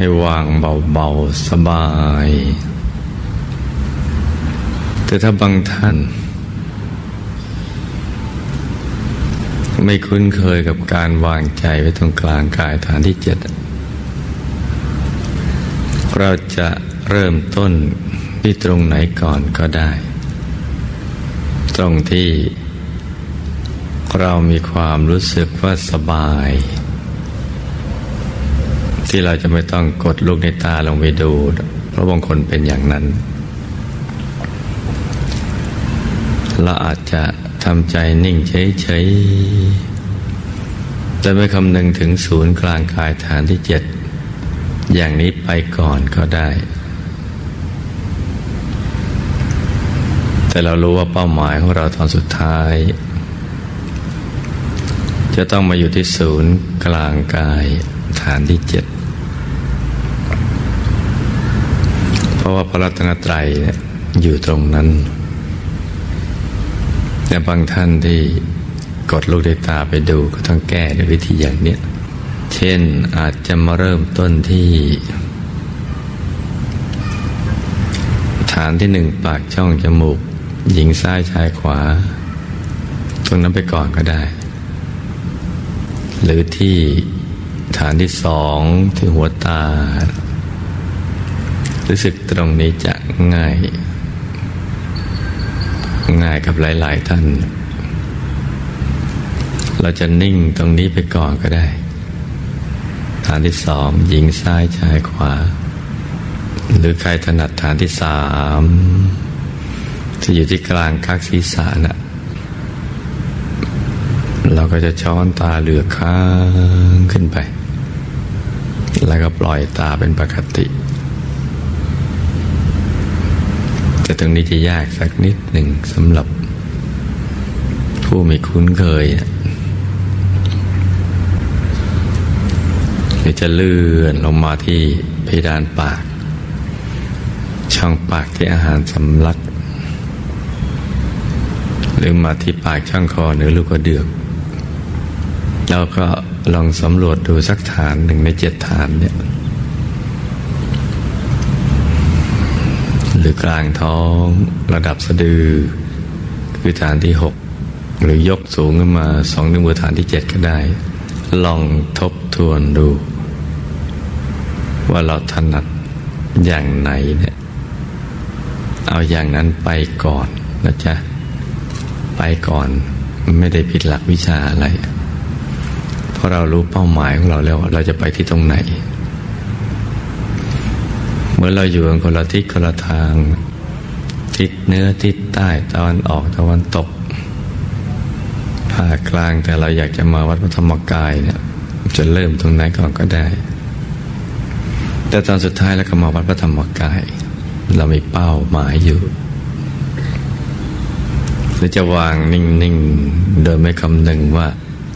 ให้วางเบาๆ สบาย แต่ถ้าบางท่าน ไม่คุ้นเคยกับการวางใจไว้ตรงกลางกายฐานที่เจ็ด เราจะเริ่มต้นที่ตรงไหนก่อนก็ได้ ตรงที่เรามีความรู้สึกว่าสบาย ที่เราจะไม่ต้องกดลูกในตาลงไปดู เพราะบางคนเป็นอย่างนั้น เราอาจจะทำใจนิ่งเฉยๆแต่ไม่คำนึงถึงศูนย์กลางกายฐานที่เจ็ดอย่างนี้ไปก่อนก็ได้ แต่เรารู้ว่าเป้าหมายของเราตอนสุดท้าย จะต้องมาอยู่ที่ศูนย์กลางกายฐานที่เจ็ด เพ ราะว่าพระรัตนตรัยอยู่ตรงนั้น แต่บางท่านที่กดลูกในตาไปดูก็ต้องแก้ด้วยวิธีอย่างเนี้ย เช่นอาจจะมาเริ่มต้นที่ ฐานที่หนึ่งปากช่องจมูก หญิงซ้ายชายขวา ตรงนั้นไปก่อนก็ได้ หรือที่ฐานที่สองที่หัวตา รู้สึกตรงนี้จะง่าย ง่ายกับหลาย ๆ ท่าน เราจะนิ่งตรงนี้ไปก่อนก็ได้ฐานที่สองหญิงซ้ายชายขวา หรือใครถนัดฐานที่สามที่อยู่ที่กลางคักศีรษะนะ่ะเราก็จะช้อนตาเหลือกค้างขึ้นไป แล้วก็ปล่อยตาเป็นปกติ แต่ตรงนี้จะยากสักนิดหนึ่งสำหรับ ผู้ไม่คุ้นเคยเดี๋ยวจะเลื่อนลงมาที่เพดานปาก ช่องปากที่อาหารสำลัก หรือมาที่ปากช่องคอหรือลูกกระเดือกแล้วก็ลองสำรวจดูสักฐานหนึ่งในเจ็ดฐานเนี่ย ห รือกลางท้องระดับสะดือ คือฐานที่หกหรือยกสูงขึ้นมาสองนิ้วมือฐานที่เจ็ดก็ได้ ลองทบทวนดู ว่าเราถนัดอย่างไหนเนี่ยเอาอย่างนั้นไปก่อนนะจ๊ะ ไปก่อนไม่ได้ผิดหลักวิชาอะไร เพราะเรารู้เป้าหมายของเราแล้วเราจะไปที่ตรงไหน เมื่อเราอยู่กันคนละทิศคนละทาง ทิศเหนือทิศใต้ตะวันออกตะวันตกภาคกลางแต่เราอยากจะมาวัดพระธรรมกายเนี่ยจะเริ่มตรงไหนก่อนก็ได้ แต่ตอนสุดท้ายแล้วก็มาวัดพระธรรมกาย เรามีเป้าหมายอยู่หรือจะวางนิ่งๆ โดยไม่คำนึงว่า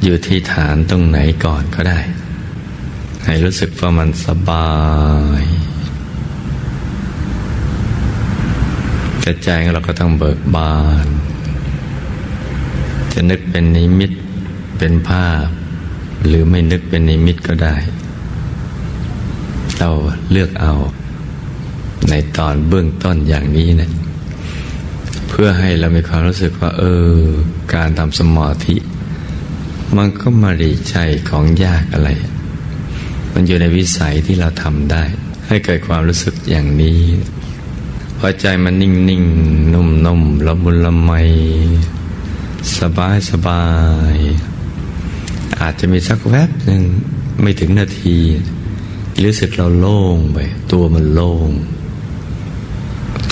อยู่ที่ฐานตรงไหนก่อนก็ได้ ให้รู้สึกว่ามันสบาย แต่ใจของเราก็ต้องเบิกบาน จะนึกเป็นนิมิตเป็นภาพ หรือไม่นึกเป็นนิมิตก็ได้ เราเลือกเอา ในตอนเบื้องต้นอย่างนี้นะเพื่อให้เรามีความรู้สึกว่า เออ การทำสมาธิ มันก็ไมาดีใจของยากอะไร มันอยู่ในวิสัยที่เราทำได้ ให้เกิดความรู้สึกอย่างนี้ พอใจมันนิ่งนิ่งนุ่มนุ่มละมุนละไม สบายสบาย อาจจะมีสักแวบหนึ่งไม่ถึงนาทีรู้สึกเราโล่งไป ตัวมันโล่ง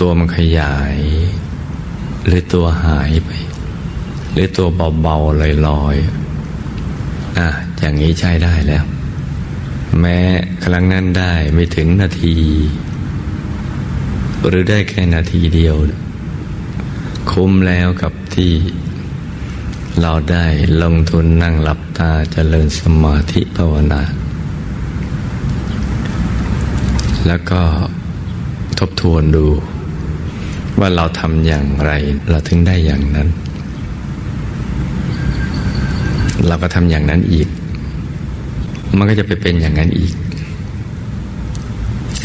ตัวมันขยาย หรือตัวหายไป หรือตัวเบาๆลอยๆอะอย่างนี้ใช้ได้แล้ว แม้ครั้งนั้นได้ไม่ถึงนาที หรือได้แค่นาทีเดียว คุ้มแล้วกับที่เราได้ลงทุนนั่งหลับตาเจริญสมาธิภาวนา แล้วก็ทบทวนดู ว่าเราทำอย่างไรเราถึงได้อย่างนั้น เราก็ทำอย่างนั้นอีก มันก็จะไปเป็นอย่างนั้นอีก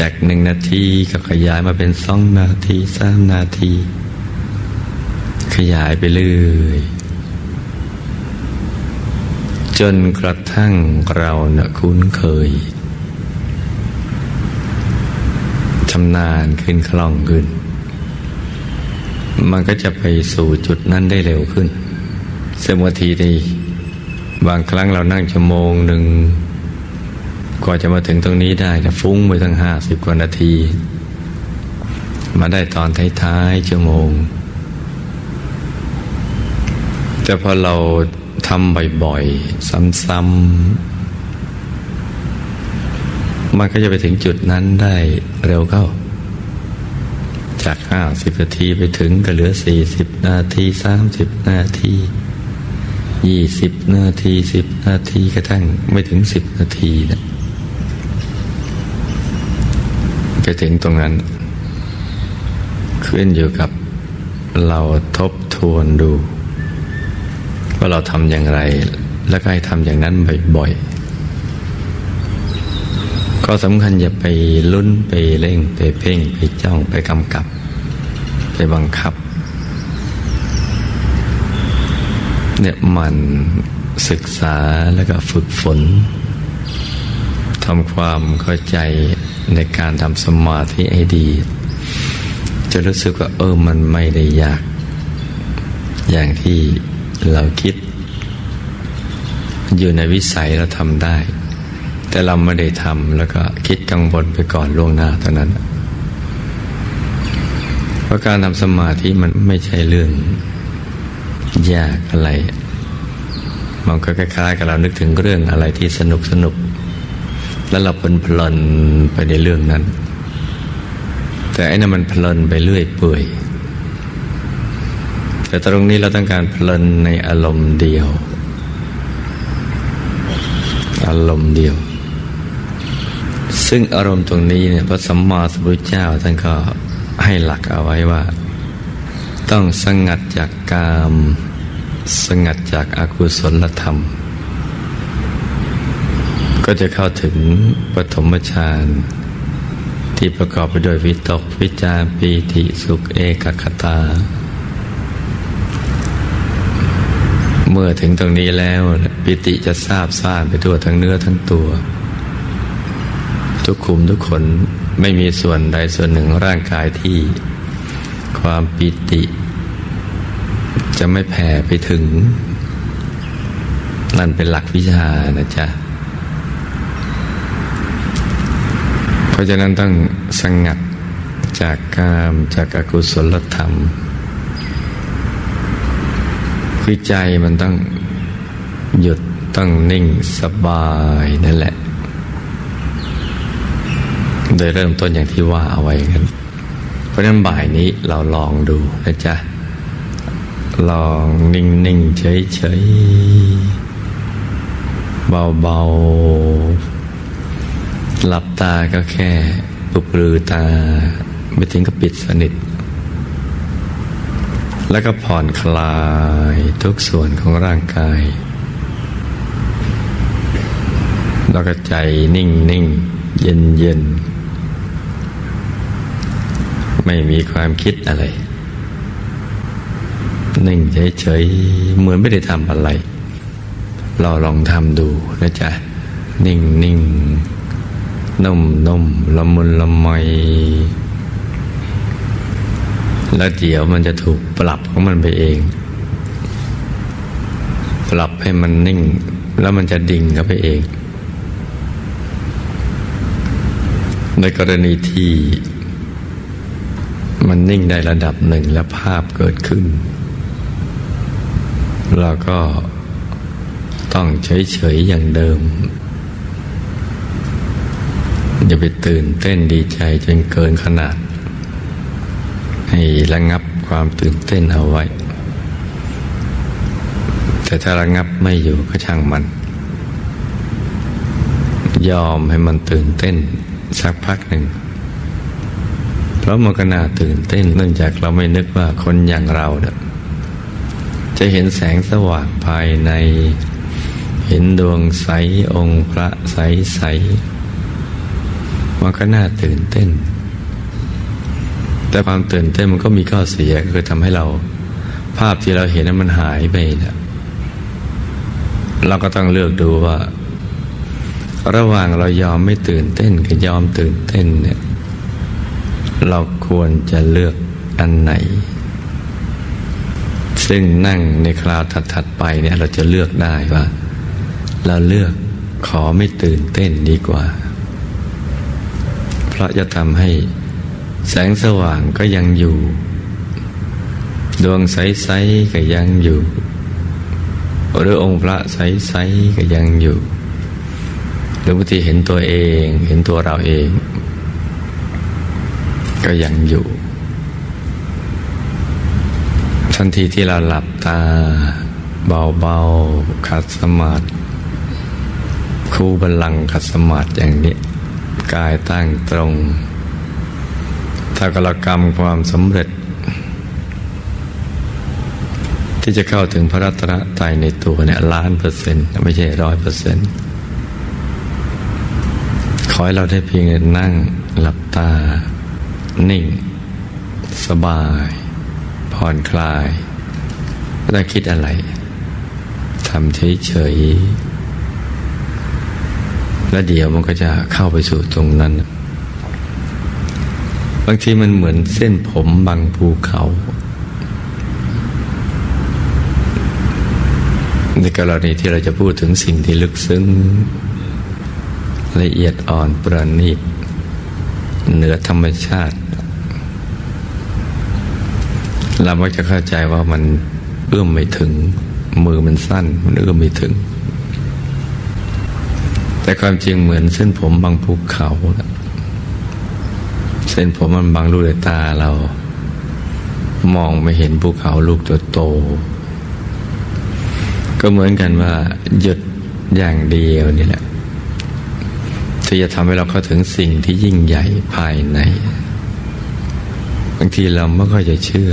จากหนึ่งนาทีก็ขยายมาเป็นสองนาทีสามนาที ขยายไปเรื่อยจนกระทั่งเราเนะคุ้นเคยชำนาญขึ้นคล่องขึ้น มันก็จะไปสู่จุดนั้นได้เร็วขึ้นซึ่งบางทีนี่บางครั้งเรานั่งชั่วโมงหนึ่ง กว่าจะมาถึงตรงนี้ได้จะฟุ้งไปตั้งห้าสิบกว่านาที มาได้ตอนท้ายๆชั่วโมง แต่พอเราทำบ่อยๆ ซ้ำๆมันก็จะไปถึงจุดนั้นได้เร็วเข้า จากห้าสิบนาทีไปถึงก็เหลือสี่สิบนาทีสามสิบนาทียี่สิบนาทีสิบนาทีกระทั่งไม่ถึงสิบนาทีนะ ไปถึงตรงนั้น ขึ้นอยู่กับเราทบทวนดู ว่าเราทำอย่างไร แล้วก็ให้ทำอย่างนั้นบ่อยๆก็สำคัญอย่าไปลุ้นไปเร่งไปเพ่งไปจ้องไปกำกับ ไปบังคับ เนี่ยมันศึกษาแล้วก็ฝึกฝนทำความเข้าใจ ในการทำสมาธิให้ดี จะรู้สึกว่าเออมันไม่ได้ยาก อย่างที่เราคิด อยู่ในวิสัยเราทำได้ แต่เราไม่ได้ทำแล้วก็คิดกังวลไปก่อนล่วงหน้าเท่านั้นเพราะการทำสมาธิมันไม่ใช่เรื่องยากอะไร มันก็คล้ายๆกับเรานึกถึงเรื่องอะไรที่สนุกสนุก แล้วเราเพลินพลินไปในเรื่องนั้น แต่ไอ้นั่นมันเพลินไปเรื่อยเปื่อย แต่ตรงนี้เราต้องการเพลินในอารมณ์เดียว อารมณ์เดียว ซึ่งอารมณ์ตรงนี้เนี่ยพระสัมมาสัมพุทธเจ้าท่านก็ให้หลักเอาไว้ว่า ต้องสงัดจากกาม สงัดจากอากุศลธรรม ก็จะเข้าถึงปฐมฌานที่ประกอบไปด้วยวิตกวิจารปีติสุขเอกคตา เมื่อถึงตรงนี้แล้วปิติจะทราบซ่านไปทั่วทั้งเนื้อทั้งตัว ทุกขุมทุกคนไม่มีส่วนใดส่วนหนึ่งร่างกายที่ ความปิติ จะไม่แผ่ไปถึง นั่นเป็นหลักวิชานะจ๊ะ เพราะฉะนั้นต้องสงัดจากกามจากอากุศลธรรม คือใจมันต้องหยุดต้องนิ่งสบายนั่นแหละ โดยเริ่มต้นอย่างที่ว่าเอาไว้กัน เพราะนั้นบ่ายนี้เราลองดูนะจ๊ะ ลองนิ่งนิ่งเฉยเฉยเบาเบา หลับตาก็แค่ปุบลือตา ไม่ถึงกับปิดสนิท แล้วก็ผ่อนคลายทุกส่วนของร่างกาย แล้วก็ใจนิ่งนิ่งเย็นเย็นไม่มีความคิดอะไร นิ่งเฉยๆ เหมือนไม่ได้ทำอะไร เราลองทำดูนะจ๊ะ นิ่งนิ่ง นุ่มนุ่มละมุนละไม แล้วเดี๋ยวมันจะถูกปรับของมันไปเอง ปรับให้มันนิ่ง แล้วมันจะดิ่งเข้าไปเอง ในกรณีที่มันนิ่งได้ระดับหนึ่งแล้วภาพเกิดขึ้น เราก็ต้องเฉยๆอย่างเดิม อย่าไปตื่นเต้นดีใจจนเกินขนาด ให้ระงับความตื่นเต้นเอาไว้ แต่ถ้าระงับไม่อยู่ก็ช่างมัน ยอมให้มันตื่นเต้นสักพักหนึ่ง เพราะมันก็น่าตื่นเต้นเนื่องจากเราไม่นึกว่าคนอย่างเราเนี่ยจะเห็นแสงสว่างภายใน เห็นดวงใสองค์พระใสใส มันก็น่าตื่นเต้น แต่ความตื่นเต้นมันก็มีข้อเสียคือทำให้เรา ภาพที่เราเห็นนั้นมันหายไปนะเราก็ต้องเลือกดูว่า ระหว่างเรายอมไม่ตื่นเต้นกับยอมตื่นเต้นเนี่ยเราควรจะเลือกอันไหน ซึ่งนั่งในคราวถัดๆไปเนี่ยเราจะเลือกได้ว่า เราเลือกขอไม่ตื่นเต้นดีกว่า เพราะจะทำให้แสงสว่างก็ยังอยู่ ดวงใสๆก็ยังอยู่ หรือองค์พระใสๆก็ยังอยู่ หรือบางทีเห็นตัวเองเห็นตัวเราเอง ก็ยังอยู่ ทันทีที่เราหลับตา เบาๆขัดสมาธิคู่บัลลังขัดสมาธิอย่างนี้ กายตั้งตรงถ้ากรกรรมความสำเร็จ ที่จะเข้าถึงพระรัตนตรัยในตัวเนี่ยล้านเปอร์เซ็นต์ไม่ใช่ร้อยเปอร์เซ็นต์ขอให้เราได้เพียงนั่งหลับตา นิ่ง สบาย ผ่อนคลาย ไม่ต้องคิดอะไรทำเฉยๆ แล้วเดี๋ยวมันก็จะเข้าไปสู่ตรงนั้น บางทีมันเหมือนเส้นผมบางภูเขาในกรณีที่เราจะพูดถึงสิ่งที่ลึกซึ้งละเอียดอ่อนประณีตเหนือธรรมชาติ เรามักจะเข้าใจว่ามันเอื้อมไม่ถึง มือมันสั้น มันเอื้อมไม่ถึง แต่ความจริงเหมือนเส้นผมบางภูเขา เส้นผมมันบางลูกตาเรา มองไม่เห็นภูเขาลูกตัวโต ก็เหมือนกันว่า หยุดอย่างเดียวนี่แหละที่จะทำให้เราเข้าถึงสิ่งที่ยิ่งใหญ่ภายใน บางทีเราไม่ค่อยจะเชื่อ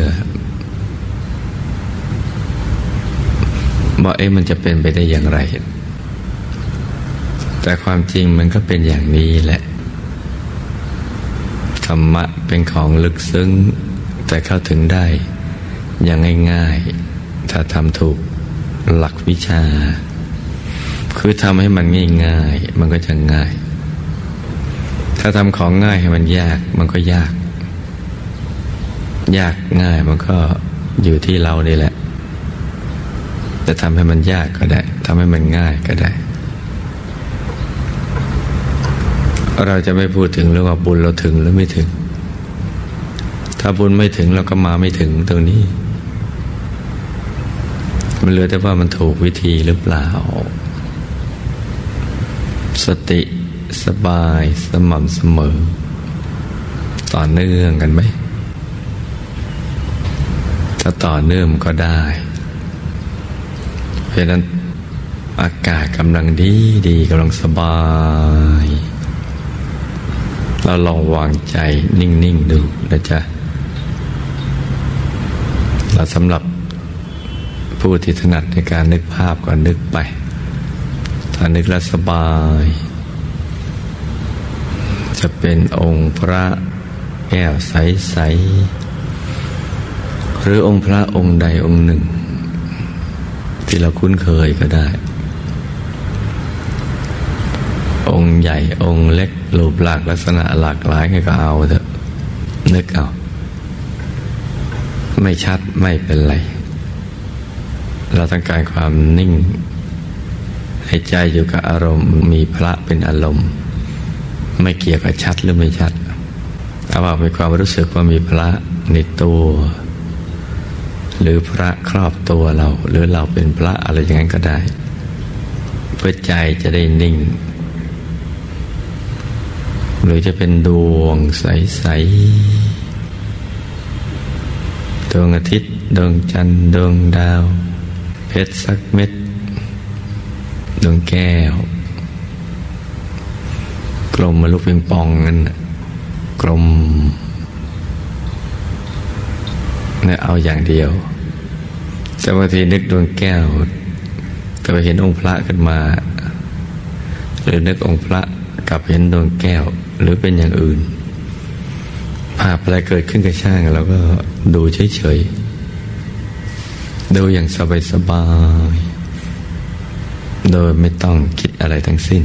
ว่าเอ๊ะมันจะเป็นไปได้อย่างไร แต่ความจริงมันก็เป็นอย่างนี้แหละ ธรรมะเป็นของลึกซึ้ง แต่เข้าถึงได้ อย่างง่ายๆ ถ้าทำถูกหลักวิชา คือทำให้มันง่ายๆ มันก็จะง่าย ถ้าทำของง่ายให้มันยากมันก็ยาก ยากง่ายมันก็อยู่ที่เรานี่แหละ จะทำให้มันยากก็ได้ทำให้มันง่ายก็ได้ เราจะไม่พูดถึงเรื่องว่าบุญเราถึงหรือไม่ถึง ถ้าบุญไม่ถึงเราก็มาไม่ถึงตรงนี้ มันเหลือแต่ว่ามันถูกวิธีหรือเปล่า สติสบายสม่ำเสมอ ต่อเนื่องกันไหม ถ้าต่อเนื่องก็ได้ เพราะนั้นอากาศกำลังดีดีกำลังสบาย เราลองวางใจนิ่ง ๆ ดูนะจ๊ะเราสำหรับผู้ที่ถนัดในการนึกภาพก็นึกไป ถ้านึกแล้วสบาย จะเป็นองค์พระแก้วใส ๆ หรือองค์พระองค์ใดองค์หนึ่ง ที่เราคุ้นเคยก็ได้ องค์ใหญ่องค์เล็ก รูปหลากลักษณะหลากหลายก็เอาเถอะนึกเอา ไม่ชัดไม่เป็นไร เราต้องการความนิ่ง ให้ใจอยู่กับอารมณ์ มีพระเป็นอารมณ์ ไม่เกี่ยวกับชัดหรือไม่ชัดเอาว่ามีความรู้สึกว่ามีพระในตัวหรือพระครอบตัวเรา หรือเราเป็นพระอะไรอย่างนั้นก็ได้ เพื่อใจจะได้นิ่ง หรือจะเป็นดวงใส ๆ ดวงอาทิตย์ ดวงจันทร์ ดวงดาว เพชรสักเม็ด ดวงแก้ว กลมมาลูกเปิงปองนั่นน่ะกลมเนี่ยเอาอย่างเดียวแต่บางทีนึกดวงแก้ว แต่ไปเห็นองค์พระขึ้นมา หรือนึกองค์พระ กับเห็นดวงแก้วหรือเป็นอย่างอื่น ภาพอะไรเกิดขึ้นกับช่างเราก็ดูเฉยๆ ดูอย่างสบายๆ โดยไม่ต้องคิดอะไรทั้งสิ้น